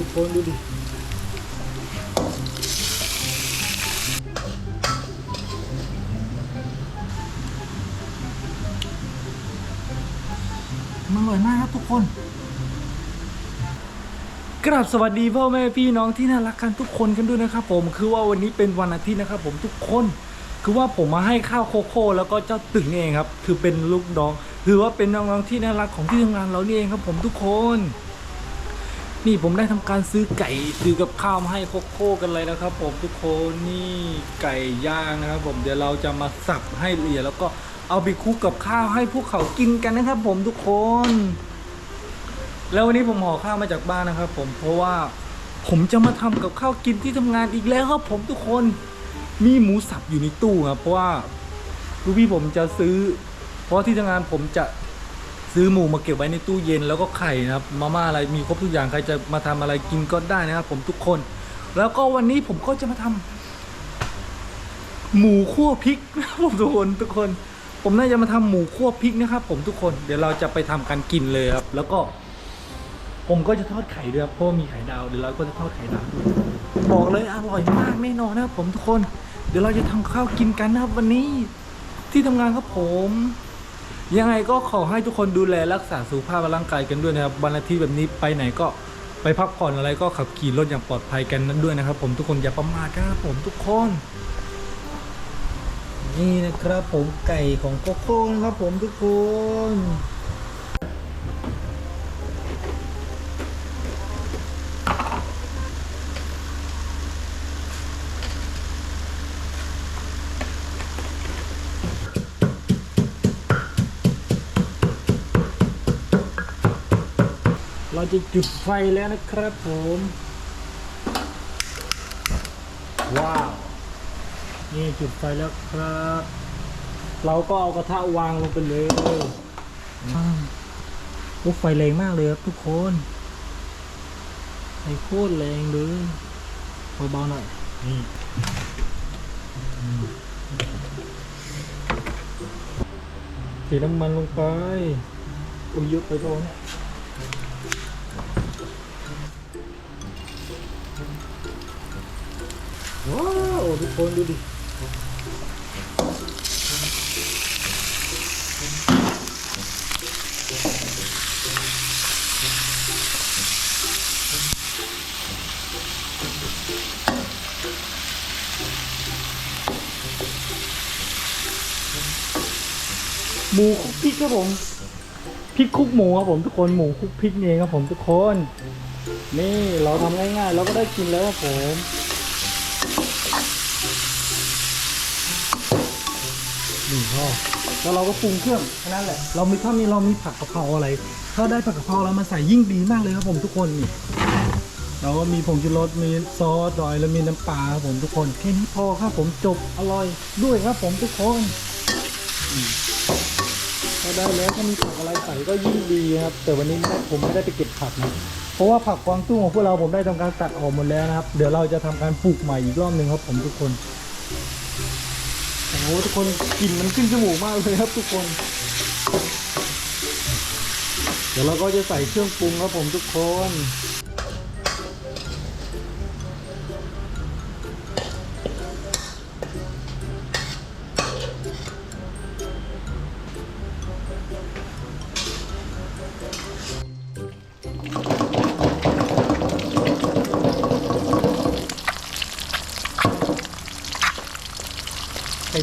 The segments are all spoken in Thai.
ทุกคนดูดิมันอร่อยมากครับทุกคน กราบสวัสดีพ่อแม่พี่น้องที่น่ารักกันทุกคนกันด้วยนะครับผมคือว่าวันนี้เป็นวันอาทิตย์นะครับผมทุกคนคือว่าผมมาให้ข้าวโคโค่แล้วก็เจ้าตึงเองครับ คือเป็นลูกน้อง คือว่าเป็นน้องๆที่น่ารักของที่ทำงานเรานี่เองครับผมทุกคน นี่ผมได้ทำการซื้อไก่ซื้อกับข้าวมาให้โคโค่กันเลยนะครับ ผมทุกคนนี่ไก่ย่างนะครับ ผมเดี๋ยวเราจะมาสับให้ละเอียดแล้วก็เอาไปคลุกกับข้าวให้พวกเขากินกันนะครับ ผมทุกคน แล้ววันนี้ผมห่อข้าวมาจากบ้านนะครับ ผมเพราะว่าผมจะมาทำกับข้าวกินที่ทำงานอีกแล้วครับ ผมทุกคนมีหมูสับอยู่ในตู้ครับเพราะว่าลูกพี่ผมจะซื้อ เพราะที่ทำงานผมจะ ซื้อหมูมาเก็บไว้ในตู้เย็นแล้วก็ไข่นะครับมาม่าอะไรมีครบทุกอย่างใครจะมาทำอะไรกินก็ได้นะครับผมทุกคน แล้วก็วันนี้ผมก็จะมาทำหมูคั่วพริกนะครับผมทุกคนทุกคน ผมน่าจะมาทำหมูคั่วพริกนะครับ ผมทุกคนเดี๋ยวเราจะไปทำกันกินเลยครับ แล้วก็ ผมก็จะทอดไข่ด้วยครับเพราะมีไข่ดาวเดี๋ยวเราก็จะทอดไข่ดาวบอกเลยอร่อยมากแน่นอนนะครับผมทุกคน เดี๋ยวเราจะทำข้าวกินกันนะครับวันนี้ที่ทำงานครับผม ยังไงก็ขอให้ทุกคนดูแลรักษาสุขภาพร่างกายกันด้วยนะครับวันอาทิตย์แบบนี้ไปไหนก็ไปพักผ่อนอะไรก็ขับขี่รถอย่างปลอดภัยกันนั้นด้วยนะครับ ผมทุกคนอย่าประมาทนะครับผมทุกคน นี่นะครับผมไก่ของโกโก้นะครับผมทุกคน เราจะจุดไฟแล้วนะครับผม ว้าว นี่จุดไฟแล้วครับ เราก็เอากระทะวางลงไปเลยว้าวโอ้ไฟแรงมากเลยครับทุกคนไฟโคตรแรงเลยเบาๆหน่อยนี่เทน้ำมันลงไปอุ้ยเยอะไปก่อน ว้าวทุกคนดูดิหมูคลุกพริกครับผมพริกคลุกหมูครับผมทุกคนหมูคลุกพริกเองครับผมทุกคน นี่เราทำง่ายๆเราก็ได้กินแล้วครับผม นี่พ่อแล้วเราก็ปรุงเครื่องแค่นั้นแหละ เรามีถ้ามีเรามีผักกะเพราอะไร ถ้าได้ผักกะเพราแล้วมาใส่ยิ่งดีมากเลยครับผมทุกคนนี่เราก็มีผงชูรสมีซอสดอยแล้วมีน้ำปลาครับผมทุกคนแค่นี้พอครับผมจบอร่อยด้วยครับผมทุกคนอืมถ้าได้แล้วถ้ามีผักอะไรใส่ก็ยิ่งดีครับ แต่วันนี้ไม่ได้ผมไม่ได้ไปเก็บผักนะเพราะว่าผักกวางตุ้งของพวกเราผมได้ทำการตัดออกหมดแล้วนะครับ เดี๋ยวเราจะทำการปลูกใหม่อีกรอบหนึ่งครับผมทุกคน หทุกคนกลิ่นมันขึ้นจมูกมากเลยครับทุกคน เดี๋ยวเราก็จะใส่เครื่องปรุงครับผมทุกคน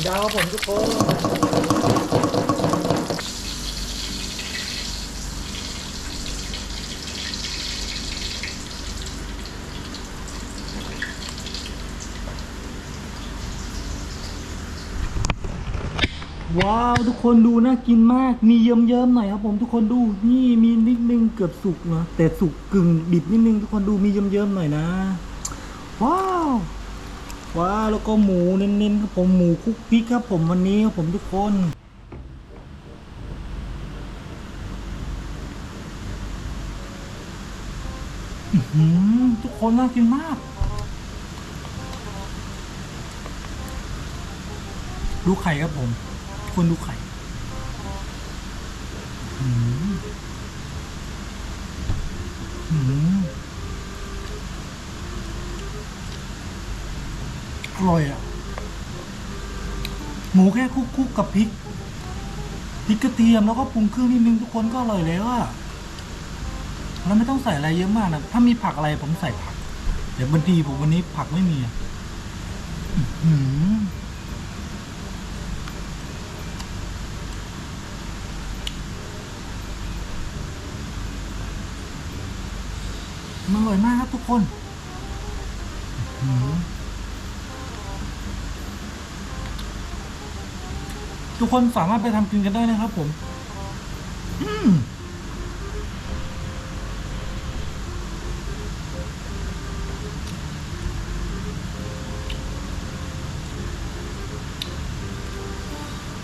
ดาวผมทุกคนว้าว ทุกคนดูน่ากินมากมีเยิ้มๆหน่อยครับผมทุกคนดูนี่มีนิดนึงเกือบสุกนะแต่สุกกึ่งดิบนิดนึงทุกคนดูมีเยิ้มๆหน่อยนะ ว้าว ว้าแล้วก็หมูเน้นๆครับผมหมูคุกพริกครับผมวันนี้ครับผมทุกคนหือทุกคนน่ากินมาก ดูไข่ครับผม คนดูไข่อื้อหืออื้อหือ อร่อยอะ หมูแค่คุกๆกับพริก พริกกระเทียมแล้วก็ปรุงเครื่องนิดนึงทุกคนก็อร่อยแล้วอะแล้วไม่ต้องใส่อะไรเยอะมากนะ ถ้ามีผักอะไรผมใส่ผัก เดี๋ยวบางทีผมวันนี้ผักไม่มีอืมันอร่อยมากครับทุกคน ทุกคนสามารถไปทำกินกันได้นะครับผม อืม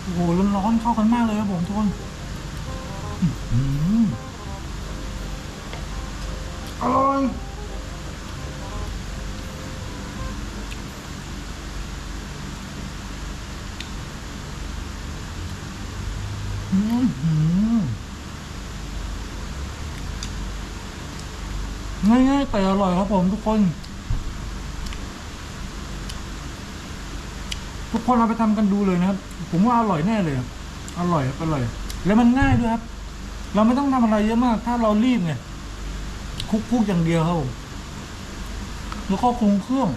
โอ้โหร้อนๆเข้ากันมากเลยครับผมทุกคนอื้อหืออร่อยอื้อหือ ง่ายๆแต่อร่อยครับผมทุกคน ทุกคนเอาไปทำกันดูเลยนะครับ ผมว่าอร่อยแน่เลย อร่อยครับอร่อย แล้วมันง่ายด้วยครับ เราไม่ต้องทำอะไรเยอะมาก ถ้าเรารีบไงคลุกๆอย่างเดียวครับผมแล้วก็คงเครื่อง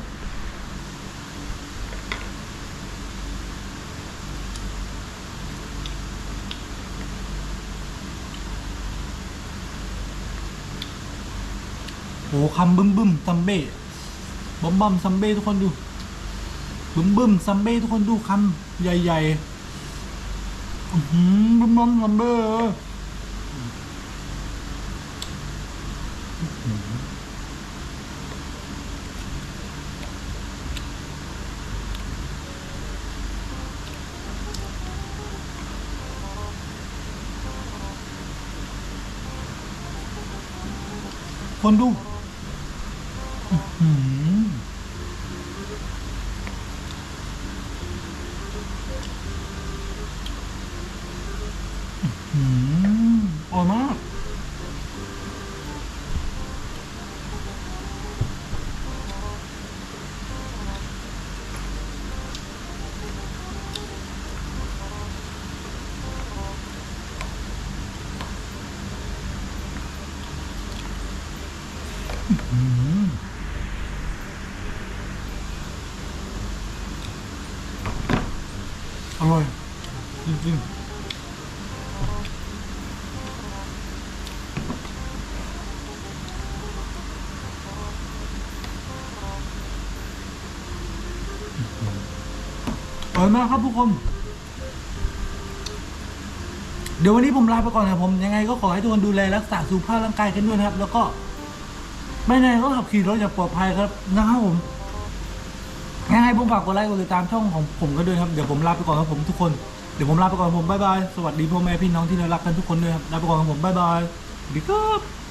โอ้คำบึ้มบึ้มซัมเบ้บอมบอมซัมเบ้ทุกคนดู บึ้มบึ้มซัมเบ้ทุกคนดูคำใหญ่ๆอื้อหือบึ้มบึ้มซัมเบ้คนดู อื้อหืออืมอร่อยมาก อืมอร่อย จริงอร่อยมากครับทุกคน เดี๋ยววันนี้ผมลาไปก่อนนะผมยังไงก็ขอให้ทุกคนดูแลรักษาสุขภาพร่างกายกันด้วยนะครับ แล้วก็ไม่แน่ก็ขับขี่รถอย่างปลอดภัยครับนะครับผมยังไงผมฝากกดไลค์กดติดตามช่องของผมกันด้วยครับ เดี๋ยวผมลาไปก่อนครับผมทุกคน ดี๋ยวผมลาไปก่อนผมบ๊ายบาย สวัสดีพ่อแม่พี่น้องที่น่ารักกันทุกคนด้วยครับลาไปก่อนผมบ๊ายบายสวัสดีครับ